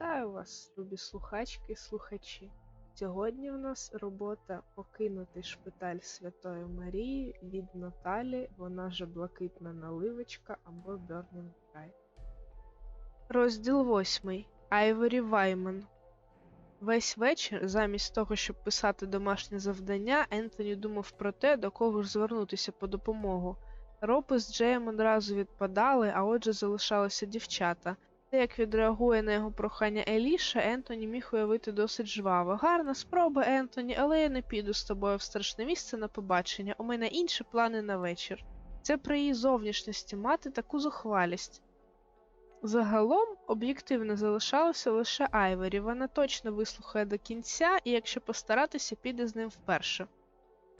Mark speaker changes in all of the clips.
Speaker 1: Вітаю вас, любі слухачки і слухачі. Сьогодні в нас робота Покинутий шпиталь Святої Марії від Наталі, вона же блакитна наливочка або Burning Sky. Розділ 8. Айворі Вайман. Весь вечір, замість того, щоб писати домашнє завдання, Ентоні думав про те, до кого ж звернутися по допомогу. Ропи з Джеєм одразу відпадали, а отже залишалися дівчата. Те, як відреагує на його прохання Еліша, Ентоні міг уявити досить жваво. Гарна спроба, Ентоні, але я не піду з тобою в страшне місце на побачення. У мене інші плани на вечір. Це при її зовнішності мати таку зухвалість. Загалом об'єктивно залишалося лише Айворі. Вона точно вислухає до кінця і, якщо постаратися, піде з ним вперше.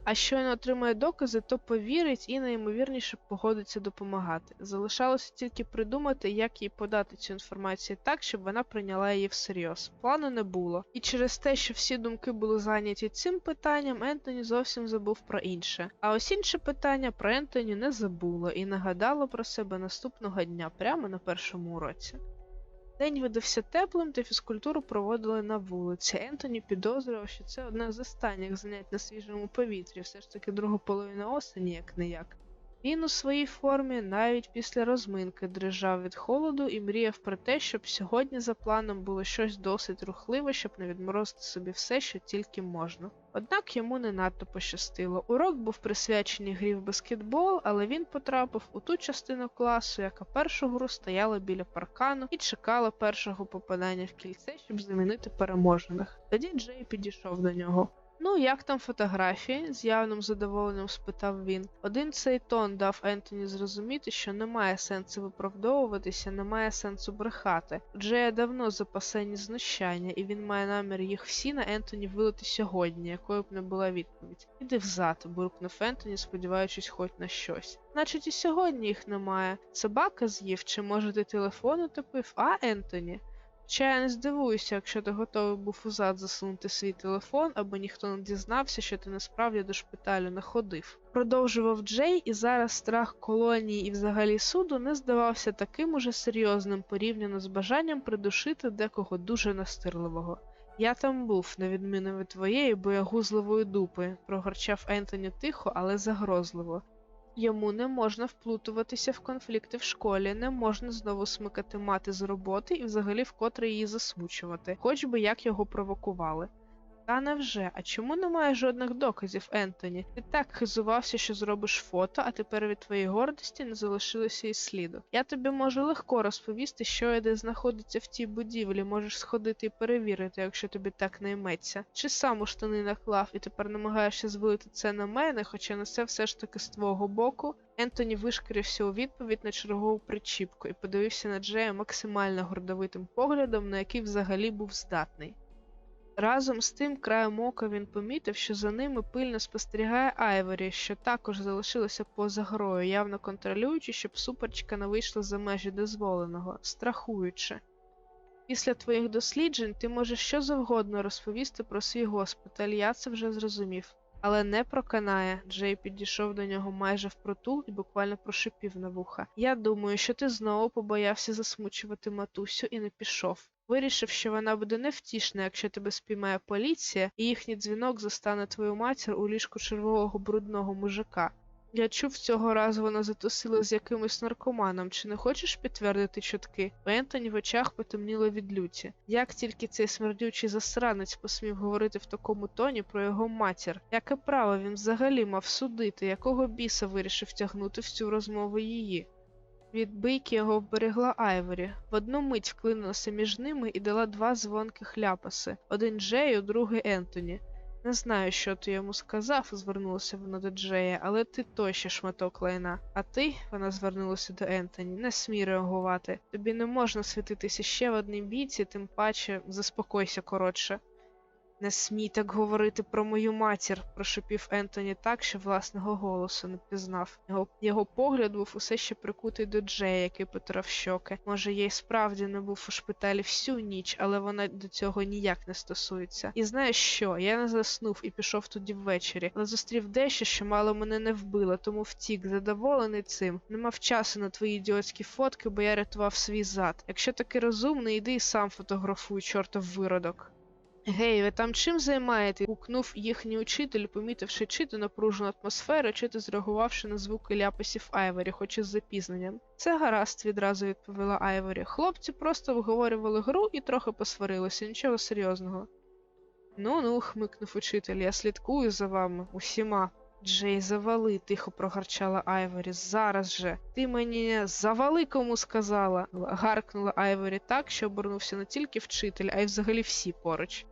Speaker 1: А щойно отримає докази, то повірить і найімовірніше погодиться допомагати. Залишалося тільки придумати, як їй подати цю інформацію так, щоб вона прийняла її всерйоз. Плану не було. І через те, що всі думки були зайняті цим питанням, Ентоні зовсім забув про інше. А ось інше питання про Ентоні не забуло і нагадало про себе наступного дня, прямо на першому уроці. День видався теплим, та фізкультуру проводили на вулиці. Ентоні підозрював, що це одне з останніх занять на свіжому повітрі, все ж таки друга половина осені, як не як. Він у своїй формі навіть після розминки дрижав від холоду і мріяв про те, щоб сьогодні за планом було щось досить рухливе, щоб не відморозити собі все, що тільки можна. Однак йому не надто пощастило. Урок був присвячений грі в баскетбол, але він потрапив у ту частину класу, яка першу гру стояла біля паркану і чекала першого попадання в кільце, щоб замінити переможених. Тоді Джей підійшов до нього. Ну, як там фотографії? з явним задоволенням спитав він. Один цей тон дав Ентоні зрозуміти, що немає сенсу виправдовуватися, немає сенсу брехати. Джея давно запасені знущання, і він має намір їх всі на Ентоні вилити сьогодні, якою б не була відповідь. Іди взад, буркнув Ентоні, сподіваючись хоч на щось. Значить, і сьогодні їх немає. Собака з'їв, чи може ти телефон утопив, а Ентоні? Хоча я не здивуюся, якщо ти готовий був узад засунути свій телефон, аби ніхто не дізнався, що ти насправді до шпиталю не ходив. Продовжував Джей, і зараз страх колонії і взагалі суду не здавався таким уже серйозним порівняно з бажанням придушити декого дуже настирливого. Я там був, на відміну від твоєї боягузливої дупи, прогорчав Ентоні тихо, але загрозливо. Йому не можна вплутуватися в конфлікти в школі, не можна знову смикати мати з роботи і взагалі вкотре її засмучувати, хоч би як його провокували. Та невже, а чому немає жодних доказів, Ентоні? Ти так хизувався, що зробиш фото, а тепер від твоєї гордості не залишилося і сліду. Я тобі можу легко розповісти, що і де знаходиться в тій будівлі, можеш сходити і перевірити, якщо тобі так не йметься. Чи сам у штани наклав і тепер намагаєшся звалити це на мене, хоча на це все ж таки з твого боку. Ентоні вишкірився у відповідь на чергову причіпку і подивився на Джея максимально гордовитим поглядом, на який взагалі був здатний. Разом з тим, краєм ока він помітив, що за ними пильно спостерігає Айворі, що також залишилося поза грою, явно контролюючи, щоб суперечка не вийшла за межі дозволеного, страхуючи. Після твоїх досліджень ти можеш що завгодно розповісти про свій госпіталь, я це вже зрозумів. Але не проканає. Джей підійшов до нього майже впротул і буквально прошипів на вуха. Я думаю, що ти знову побоявся засмучувати матусю і не пішов. Вирішив, що вона буде невтішна, якщо тебе спіймає поліція, і їхній дзвінок застане твою матір у ліжку червового брудного мужика. Я чув цього разу вона затусила з якимось наркоманом. Чи не хочеш підтвердити чутки? У в очах потемніло від люті. Як тільки цей смердючий засранець посмів говорити в такому тоні про його матір? Яке право він взагалі мав судити, якого біса вирішив тягнути в цю розмову її? Від бийки його вберегла Айворі. В одну мить вклинилася між ними і дала два дзвонких ляпаси: один Джею, другий Ентоні. Не знаю, що ти йому сказав, звернулася вона до Джея, але ти той шматок лайна. А ти, вона звернулася до Ентоні, не смій реагувати. Тобі не можна світитися ще в одній бійці, тим паче заспокойся коротше. Не смій так говорити про мою матір, прошепів Ентоні так, що власного голосу не пізнав. Його, його погляд був усе ще прикутий до Джея, який потирав щоки. Може, я й справді не був у шпиталі всю ніч, але вона до цього ніяк не стосується. І знаєш що? Я не заснув і пішов тоді ввечері, але зустрів дещо, що мало мене не вбило, тому втік, задоволений цим. Не мав часу на твої ідіотські фотки, бо я рятував свій зад. Якщо таки розумний, іди і сам фотографуй, чортов виродок. Гей, ви там чим займаєте? гукнув їхній учитель, помітивши чи то напружену атмосферу, чи то зреагувавши на звуки ляпасів Айворі, хоч із запізненням. Це гаразд, відразу відповіла Айворі. Хлопці просто обговорювали гру і трохи посварилися, нічого серйозного. Ну ну, хмикнув учитель, я слідкую за вами усіма. Джей, завали, тихо прогарчала Айворі. Зараз же. Ти мені завали кому сказала. гаркнула Айворі так, що обернувся не тільки вчитель, а й взагалі всі поруч.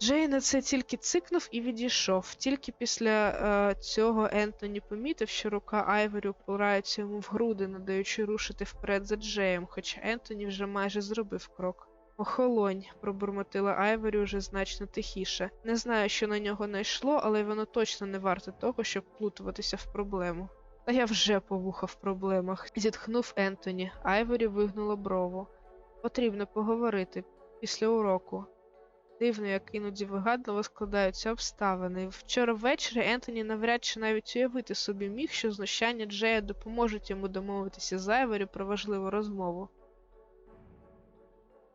Speaker 1: Джей на це тільки цикнув і відійшов. Тільки після е, цього Ентоні помітив, що рука Айворі упирається йому в груди, надаючи рушити вперед за Джеєм, хоча Ентоні вже майже зробив крок. Охолонь, пробурмотила Айворі уже значно тихіше. Не знаю, що на нього найшло, але воно точно не варте того, щоб плутуватися в проблему. Та я вже повуха в проблемах, зітхнув Ентоні. Айворі вигнула брову. Потрібно поговорити після уроку. Дивно, як іноді вигадливо складаються обставини. Вчора ввечері Ентоні навряд чи навіть уявити собі міг, що знущання Джея допоможуть йому домовитися з Айворі про важливу розмову.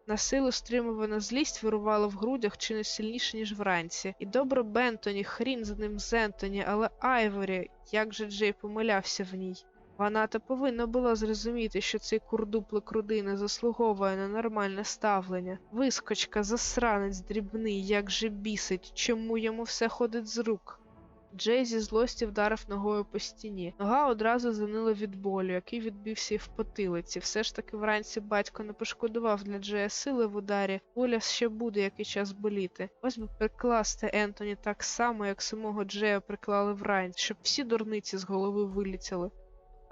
Speaker 1: На силу стримувана злість вирувала в грудях чи не сильніше, ніж вранці. І добре Бентоні, хрін за ним з Ентоні, але Айворі, як же Джей помилявся в ній. Вона та повинна була зрозуміти, що цей курдуплик родини заслуговує на нормальне ставлення. Вискочка, засранець дрібний, як же бісить, чому йому все ходить з рук. Джей зі злості вдарив ногою по стіні. Нога одразу занила від болю, який відбився й в потилиці. Все ж таки вранці батько не пошкодував для Джея сили в ударі, воля ще буде який час боліти. Ось би прикласти Ентоні так само, як самого Джея приклали вранці, щоб всі дурниці з голови вилітіли.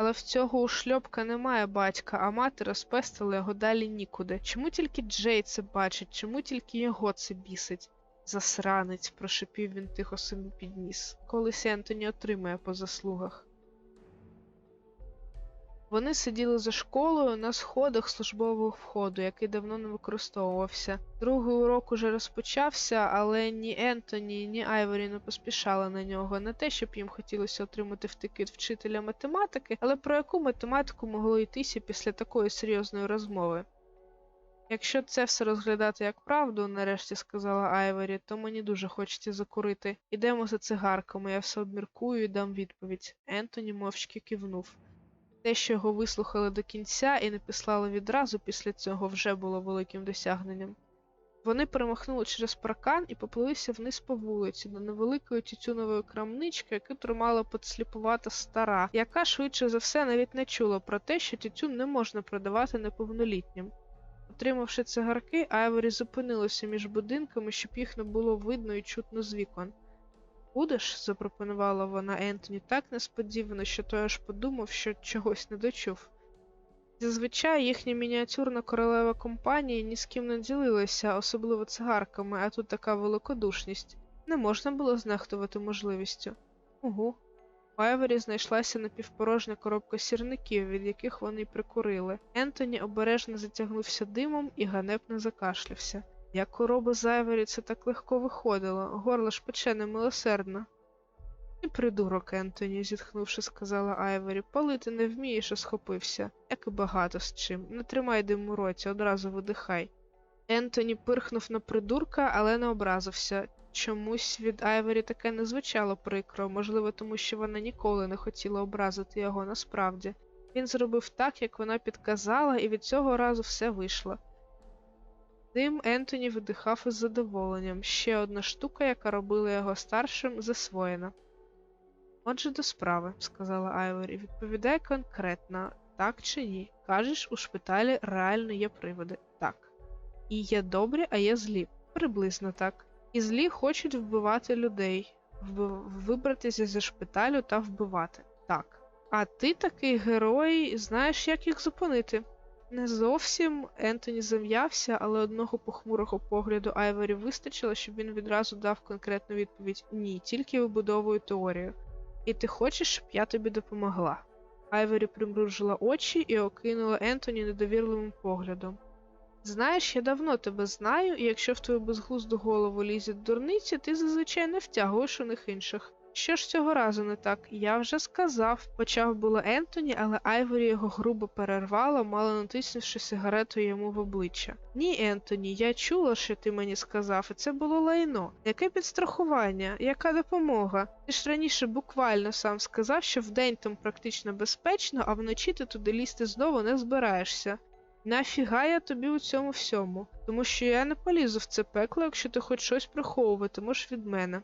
Speaker 1: Але в цього у шльопка немає батька, а мати розпестила його далі нікуди. Чому тільки Джей це бачить, чому тільки його це бісить? Засранець, прошипів він тихо собі підніс. Колись Ентоні отримає по заслугах. Вони сиділи за школою на сходах службового входу, який давно не використовувався. Другий урок уже розпочався, але ні Ентоні, ні Айворі не поспішали на нього. Не те, щоб їм хотілося отримати втикет вчителя математики, але про яку математику могло йтися після такої серйозної розмови. Якщо це все розглядати як правду, нарешті сказала Айворі, то мені дуже хочеться закурити. Ідемо за цигарками, я все обміркую і дам відповідь. Ентоні мовчки кивнув. Те, що його вислухали до кінця і не післали відразу після цього, вже було великим досягненням. Вони перемахнули через паркан і поплилися вниз по вулиці до невеликої тютюнової крамнички, яку тримала подсліпувата стара, яка швидше за все навіть не чула про те, що тютюн не можна продавати неповнолітнім. Отримавши цигарки, Айворі зупинилася між будинками, щоб їх не було видно і чутно з вікон. Будеш? запропонувала вона Ентоні так несподівано, що той аж подумав, що чогось не дочув. Зазвичай їхня мініатюрна королева компанія ні з ким не ділилася, особливо цигарками, а тут така великодушність. Не можна було знехтувати можливістю. Угу. У Айворі знайшлася напівпорожня коробка сірників, від яких вони прикурили. Ентоні обережно затягнувся димом і ганебно закашлявся. Як у роби Зайвері це так легко виходило, горло ж пече немилосердно. І придурок, Ентоні, зітхнувши, сказала Айвері, палити не вмієш, а схопився, як і багато з чим. Не тримай дим у роті, одразу видихай. Ентоні пирхнув на придурка, але не образився. Чомусь від Айвері таке не звучало прикро, можливо, тому що вона ніколи не хотіла образити його насправді. Він зробив так, як вона підказала, і від цього разу все вийшло. Дим Ентоні видихав із задоволенням. Ще одна штука, яка робила його старшим, засвоєна. Отже, до справи, сказала Айворі, відповідай конкретно, так чи ні. Кажеш, у шпиталі реально є приводи. Так. І є добрі, а є злі. Приблизно так. І злі хочуть вбивати людей, вибратися зі шпиталю та вбивати. Так. А ти такий герой, знаєш, як їх зупинити. Не зовсім Ентоні зам'явся, але одного похмурого погляду Айворі вистачило, щоб він відразу дав конкретну відповідь Ні, тільки вибудовую теорію. І ти хочеш, щоб я тобі допомогла. Айворі примружила очі і окинула Ентоні недовірливим поглядом. Знаєш, я давно тебе знаю, і якщо в твою безглузду голову лізять дурниці, ти зазвичай не втягуєш у них інших. Що ж цього разу не так? Я вже сказав. Почав було Ентоні, але Айворі його грубо перервала, мало натиснувши сигарету йому в обличчя. Ні, Ентоні, я чула, що ти мені сказав, і це було лайно. Яке підстрахування? Яка допомога? Ти ж раніше буквально сам сказав, що вдень там практично безпечно, а вночі ти туди лізти знову не збираєшся. Нафіга я тобі у цьому всьому? Тому що я не полізу в це пекло, якщо ти хоч щось приховуватимеш від мене.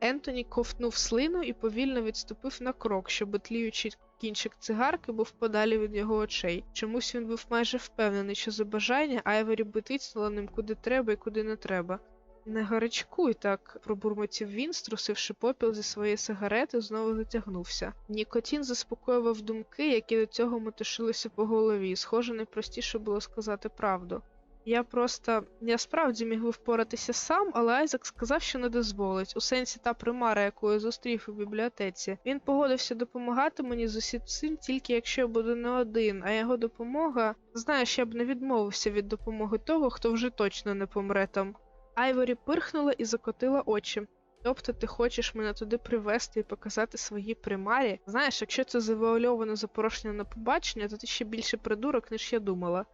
Speaker 1: Ентоні ковтнув слину і повільно відступив на крок, щоб тліючий кінчик цигарки був подалі від його очей. Чомусь він був майже впевнений, що за бажання Айворі би тицнула ним куди треба і куди не треба. Не гарячкуй так, пробурмотів він, струсивши попіл зі своєї сигарети, знову затягнувся. Нікотін заспокоював думки, які до цього мотишилися по голові, схоже, найпростіше було сказати правду. Я просто я справді міг би впоратися сам, але Айзек сказав, що не дозволить. У сенсі та примара, яку я зустрів у бібліотеці. Він погодився допомагати мені з усім тільки якщо я буду не один, а його допомога. Знаєш, я б не відмовився від допомоги того, хто вже точно не помре там. Айворі пирхнула і закотила очі. Тобто ти хочеш мене туди привезти і показати свої примарі? Знаєш, якщо це завуальоване запрошення на побачення, то ти ще більше придурок, ніж я думала.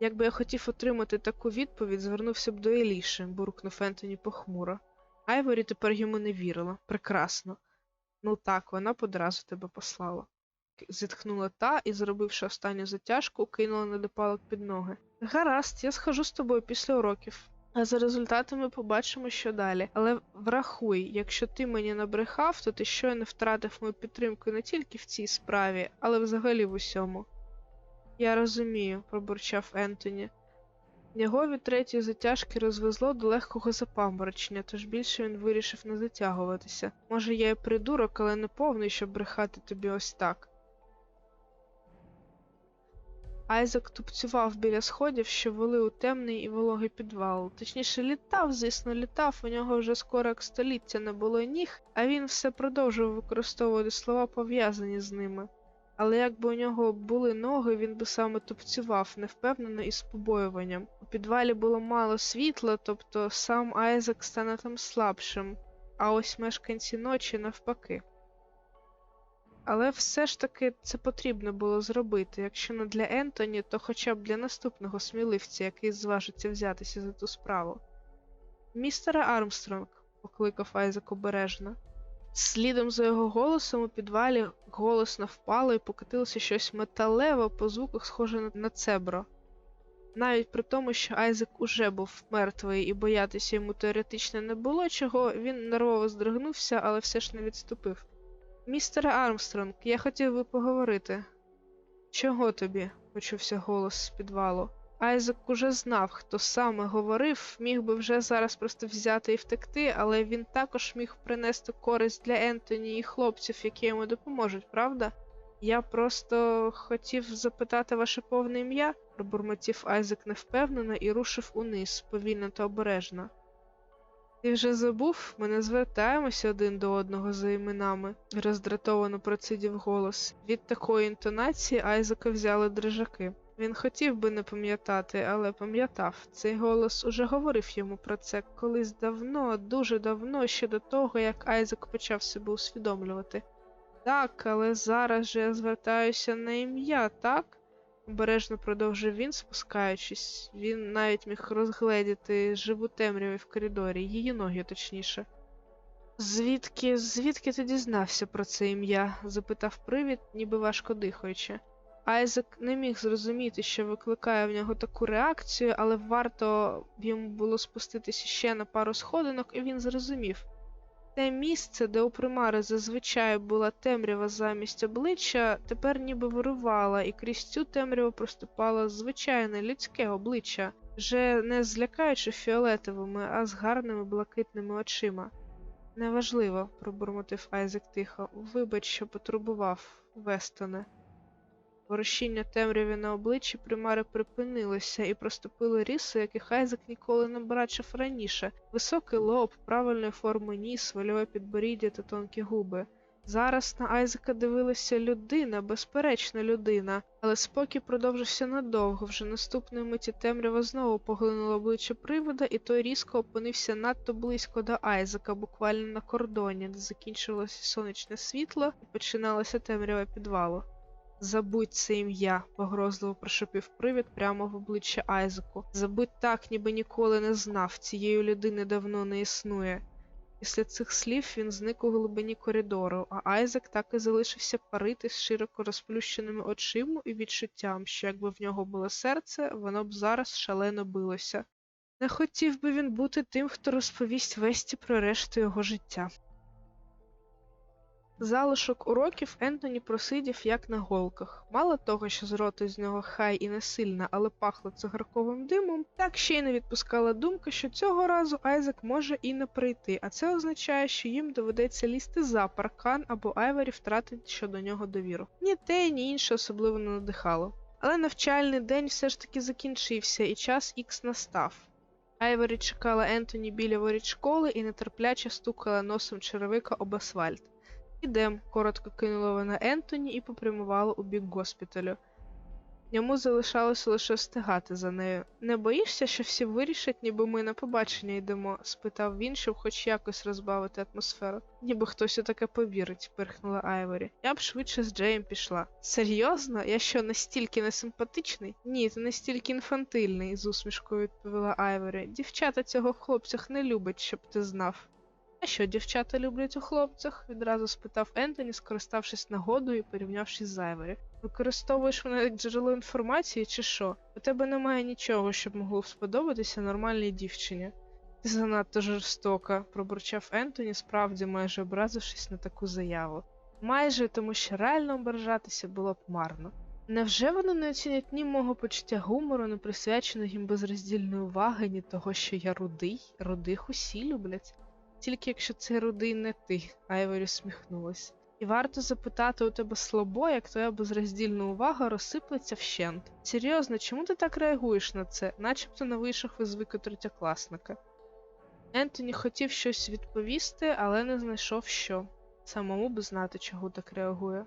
Speaker 1: Якби я хотів отримати таку відповідь, звернувся б до Еліші, буркнув Ентоні похмуро. Айворі тепер йому не вірила. Прекрасно. Ну так, вона подразу тебе послала. Зітхнула та і, зробивши останню затяжку, кинула недопалок під ноги. Гаразд, я схожу з тобою після уроків. А за результатами побачимо, що далі. Але врахуй, якщо ти мені набрехав, то ти щойно втратив мою підтримку не тільки в цій справі, але взагалі в усьому. Я розумію, пробурчав Ентоні. Його від третьої затяжки розвезло до легкого запаморочення, тож більше він вирішив не затягуватися. Може, я і придурок, але не повний, щоб брехати тобі ось так. Айзек тупцював біля сходів, що вели у темний і вологий підвал. Точніше, літав, звісно, літав, у нього вже скоро як століття не було ніг, а він все продовжував використовувати слова пов'язані з ними. Але якби у нього були ноги, він би саме тупцював, невпевнено і з побоюванням. У підвалі було мало світла, тобто сам Айзек стане там слабшим, а ось мешканці ночі навпаки. Але все ж таки це потрібно було зробити, якщо не для Ентоні, то хоча б для наступного сміливця, який зважиться взятися за ту справу. Містере Армстронг, покликав Айзек обережно. Слідом за його голосом у підвалі голосно впало і покотилося щось металеве по звуках схоже на цебро. Навіть при тому, що Айзек уже був мертвий і боятися йому теоретично не було чого, він нервово здригнувся, але все ж не відступив. Містере Армстронг, я хотів би поговорити. Чого тобі? почувся голос з підвалу. Айзек уже знав, хто саме говорив, міг би вже зараз просто взяти і втекти, але він також міг принести користь для Ентоні і хлопців, які йому допоможуть, правда? Я просто хотів запитати ваше повне ім'я, пробурмотів Айзек невпевнено і рушив униз, повільно та обережно. Ти вже забув, ми не звертаємося один до одного за іменами, роздратовано процидів голос. Від такої інтонації Айзека взяли дрижаки. Він хотів би не пам'ятати, але пам'ятав. Цей голос уже говорив йому про це колись давно, дуже давно, ще до того, як Айзек почав себе усвідомлювати. Так, але зараз же я звертаюся на ім'я, так? обережно продовжив він, спускаючись. Він навіть міг розгледіти живу темряву в коридорі, її ноги точніше. Звідки, звідки ти дізнався про це ім'я? запитав привід, ніби важко дихаючи. Айзек не міг зрозуміти, що викликає в нього таку реакцію, але варто йому було спуститися ще на пару сходинок, і він зрозумів. Те місце, де у примари зазвичай була темрява замість обличчя, тепер ніби вирувала, і крізь цю темряву проступало звичайне людське обличчя, вже не злякаючи фіолетовими, а з гарними блакитними очима. Неважливо, пробурмотив Айзек тихо. Вибач, що потурбував, Вестоне. Ворощіння темряві на обличчі примари припинилося і проступили ріси, яких Айзек ніколи не бачив раніше. Високий лоб, правильної форми ніс, вольове підборіддя та тонкі губи. Зараз на Айзека дивилася людина, безперечна людина, але спокій продовжився надовго. Вже наступної миті темрява знову поглинула обличчя привода, і той різко опинився надто близько до Айзека, буквально на кордоні, де закінчувалося сонячне світло і починалася темрява підвалу. Забудь це ім'я, погрозливо прошепів привід прямо в обличчя Айзеку. Забудь так, ніби ніколи не знав, цієї людини давно не існує. Після цих слів він зник у глибині коридору, а Айзек так і залишився парити з широко розплющеними очима і відчуттям, що якби в нього було серце, воно б зараз шалено билося. Не хотів би він бути тим, хто розповість весті про решту його життя. Залишок уроків Ентоні просидів як на голках. Мало того, що з роти з нього хай і не сильна, але пахло цигарковим димом, так ще й не відпускала думка, що цього разу Айзек може і не прийти, а це означає, що їм доведеться лізти за паркан або Айвері втратить щодо нього довіру. Ні те, ні інше особливо не надихало. Але навчальний день все ж таки закінчився, і час ікс настав. Айвері чекала Ентоні біля воріт школи і нетерпляче стукала носом черевика об асфальт. Ідем, коротко кинула вона Ентоні і попрямувала у бік госпіталю. Йому залишалося лише встигати за нею. Не боїшся, що всі вирішать, ніби ми на побачення йдемо? спитав він, щоб хоч якось розбавити атмосферу. Ніби хтось у таке повірить, пирхнула Айворі. Я б швидше з Джеєм пішла. Серйозно? Я що, настільки несимпатичний? Ні, ти настільки інфантильний, з усмішкою відповіла Айворі. Дівчата цього в хлопцях не любить, щоб ти знав. А що дівчата люблять у хлопцях? відразу спитав Ентоні, скориставшись нагодою і порівнявшись з Айворі. Використовуєш мене як джерело інформації, чи що? У тебе немає нічого, щоб могло сподобатися нормальній дівчині. Ти занадто жорстока, пробурчав Ентоні, справді майже образившись на таку заяву. Майже тому, що реально ображатися було б марно. Невже вони не оцінять ні мого почуття гумору, не присвячено їм безроздільної уваги, ні того, що я рудий, рудих усі люблять? Тільки якщо це рудий не ти, Айворі сміхнулась. І варто запитати у тебе слабо, як твоя безроздільна увага розсиплеться вщент. Серйозно, чому ти так реагуєш на це, начебто на вийшов із звику третєкласника? Ентоні хотів щось відповісти, але не знайшов що. Самому би знати, чого так реагує.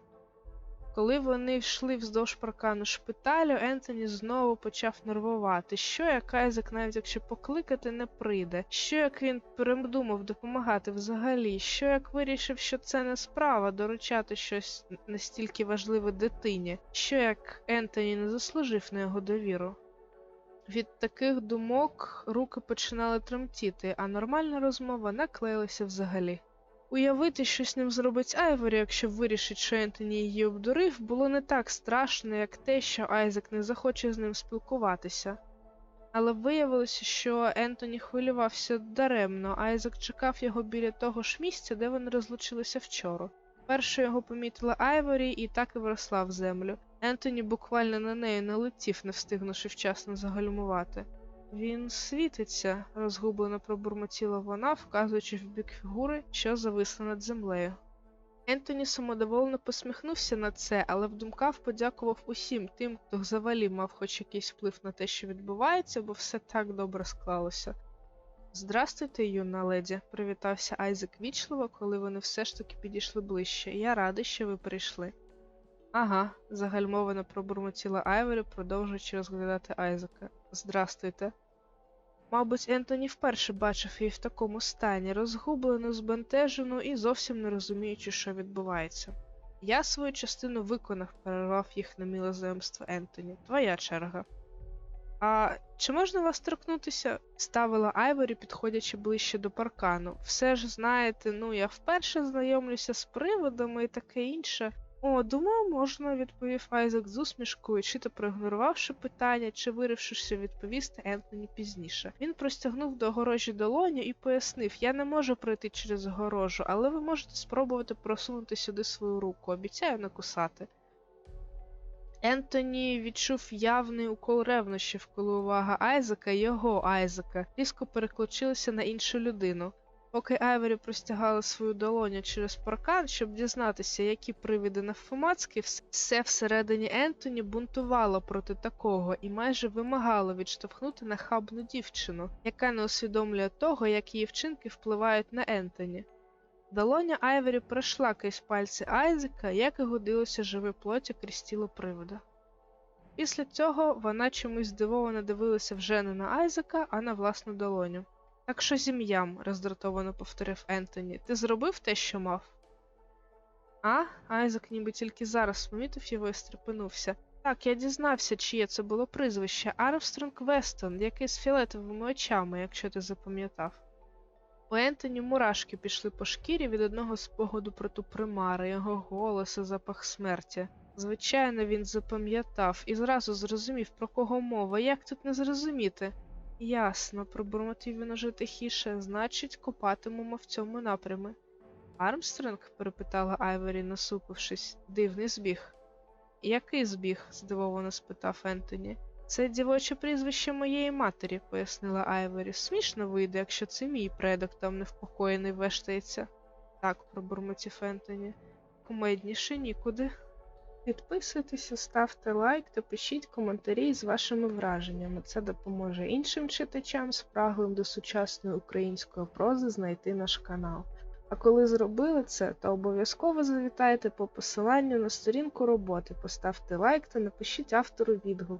Speaker 1: Коли вони йшли вздовж паркану шпиталю, Ентоні знову почав нервувати. Що як Айзек, навіть якщо покликати, не прийде? Що як він передумав допомагати взагалі? Що як вирішив, що це не справа доручати щось настільки важливе дитині? Що як Ентоні не заслужив на його довіру? Від таких думок руки починали тремтіти, а нормальна розмова не клеїлася взагалі. Уявити, що з ним зробить Айворі, якщо вирішить, що Ентоні її обдурив, було не так страшно, як те, що Айзек не захоче з ним спілкуватися. Але виявилося, що Ентоні хвилювався даремно, Айзек чекав його біля того ж місця, де вони розлучилися вчора. Першою його помітила Айворі і так і вросла в землю. Ентоні буквально на неї налетів, не встигнувши вчасно загальмувати. Він світиться, розгублено пробурмотіла вона, вказуючи в бік фігури, що зависла над землею. Ентоні самодоволено посміхнувся на це, але в думках подякував усім тим, хто взагалі мав хоч якийсь вплив на те, що відбувається, бо все так добре склалося. Здрастуйте, юна леді, привітався Айзек вічливо, коли вони все ж таки підійшли ближче. Я радий, що ви прийшли. Ага, загальмовано пробурмотіла Айвері, продовжуючи розглядати Айзека. Здрастуйте. Мабуть, Ентоні вперше бачив її в такому стані, розгублену, збентежену і зовсім не розуміючи, що відбувається. Я свою частину виконав, перервав їх на миле знайомство Ентоні. Твоя черга. А чи можна вас торкнутися? ставила Айворі, підходячи ближче до паркану. Все ж знаєте, ну я вперше знайомлюся з приводами і таке інше. О, думаю, можна, відповів Айзек з усмішкою, чи то проігнорувавши питання, чи вирішивши відповісти Ентоні пізніше. Він простягнув до огорожі долоню і пояснив: Я не можу пройти через огорожу, але ви можете спробувати просунути сюди свою руку. Обіцяю не кусати. Ентоні відчув явний укол ревнощів, коли увага Айзека, його Айзека, різко переключилася на іншу людину. Поки Айвері простягала свою долоню через паркан, щоб дізнатися, які привиди навфомацьки, вс- все всередині Ентоні бунтувало проти такого і майже вимагало відштовхнути нахабну дівчину, яка не усвідомлює того, як її вчинки впливають на Ентоні. Долоня Айвері пройшла крізь пальці Айзека, як і годилося живе плоті крізь тіло привода. Після цього вона чомусь здивовано дивилася вже не на Айзека, а на власну долоню. Так що зім'ям, роздратовано повторив Ентоні, ти зробив те, що мав? А? Айзек ніби тільки зараз помітив його і стрепенувся. Так, я дізнався, чиє це було прізвище Армстронг Вестон, який з фіолетовими очами, якщо ти запам'ятав. У Ентоні мурашки пішли по шкірі від одного спогаду про ту примару, його голос і запах смерті. Звичайно, він запам'ятав і зразу зрозумів, про кого мова, як тут не зрозуміти. Ясно, пробурмотів він уже тихіше, значить, копатимемо в цьому напрямі. Армстронг? перепитала Айвері, насупившись. Дивний збіг. Який збіг? здивовано спитав Ентоні. Це дівоче прізвище моєї матері, пояснила Айвері. Смішно вийде, якщо це мій предок там невпокоєний вештається. Так, пробурмотів Ентоні. Кумедніше нікуди. Підписуйтеся, ставте лайк та пишіть коментарі з вашими враженнями. Це допоможе іншим читачам, спраглим до сучасної української прози знайти наш канал. А коли зробили це, то обов'язково завітайте по посиланню на сторінку роботи, поставте лайк та напишіть автору відгук.